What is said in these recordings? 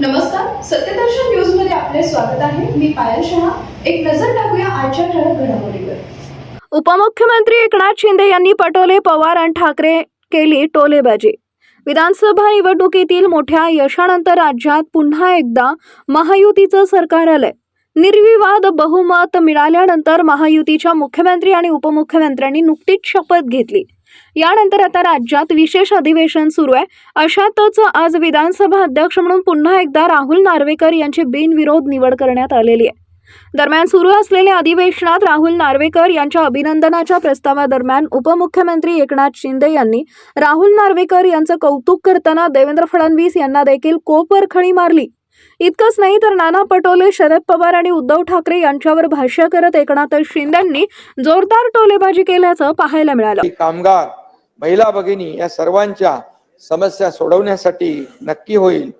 नमस्कार सत्यदर्शन न्यूजमध्ये आपले स्वागत आहे. मी पायल शहा. एक नजर टाकूया आजच्या ठळक घडामोडीवर. उपमुख्यमंत्री एकनाथ शिंदे यांनी पटोले पवार आणि ठाकरे केली टोलेबाजी. विधानसभा निवडणुकीतील मोठ्या यशानंतर राज्यात पुन्हा एकदा महायुतीचं सरकार आलंय. निर्विवाद बहुमत मिळाल्यानंतर महायुतीच्या मुख्यमंत्री आणि उपमुख्यमंत्र्यांनी नुकतीच शपथ घेतली. यानंतर आता राज्यात विशेष अधिवेशन सुरू आहे. अशातच आज विधानसभा अध्यक्ष म्हणून पुन्हा एकदा राहुल नार्वेकर यांची बिनविरोध निवड करण्यात आलेली आहे. दरम्यान सुरू असलेल्या अधिवेशनात राहुल नार्वेकर यांच्या अभिनंदनाच्या प्रस्तावादरम्यान उपमुख्यमंत्री एकनाथ शिंदे यांनी राहुल नार्वेकर यांचं कौतुक करताना देवेंद्र फडणवीस यांना देखील कोपरखळी मारली. इतकंच नाही तर नाना पटोले शरद पवार आणि उद्धव ठाकरे यांच्यावर भाष्य करत एकनाथ शिंदेंनी जोरदार टोलेबाजी केल्याचं पाहायला मिळालं. की कामगार महिला भगिनी या सर्वांच्या समस्या सोडवण्यासाठी नक्की होईल.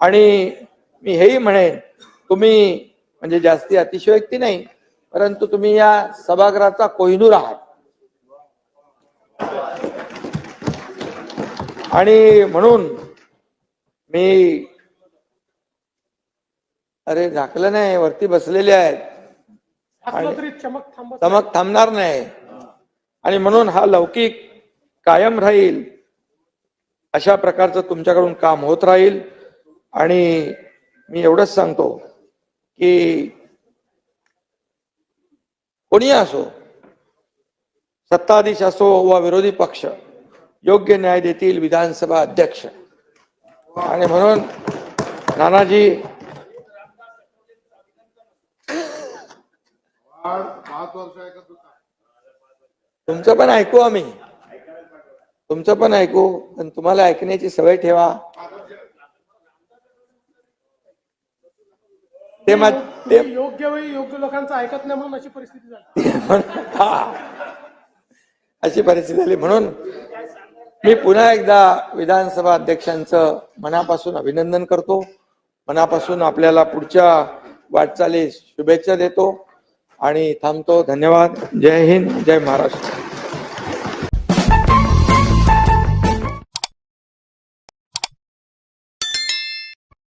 आणि मी हेही म्हणेन तुम्ही म्हणजे जास्ती अतिशयोक्ती नाही परंतु तुम्ही या सभागृहाचा कोहिनूर आहात. आणि म्हणून मी अरे झाकलं नाही वरती बसलेले आहेत. चमक थांबणार नाही. आणि म्हणून हा लौकिक कायम राहील. अशा प्रकारचं तुमच्याकडून काम होत राहील. आणि मी एवढंच सांगतो की कोणी असो सत्ताधीश असो वा विरोधी पक्ष योग्य न्याय देतील विधानसभा अध्यक्ष. आणि म्हणून नानाजी तुमचं पण ऐकू आम्ही. तुमचं पण ऐकू पण तुम्हाला ऐकण्याची सवय ठेवा. ते योग्य वेळी योग्य लोकांचं ऐकत नाही म्हणून अशी परिस्थिती झाली. अशी परिस्थिती झाली म्हणून मी पुन्हा एकदा विधानसभा अध्यक्षांचं मनापासून अभिनंदन करतो. मनापासून आपल्याला पुढच्या वाटचालीस शुभेच्छा देतो. आणि थांबतो. धन्यवाद. जय हिंद. जय महाराष्ट्र.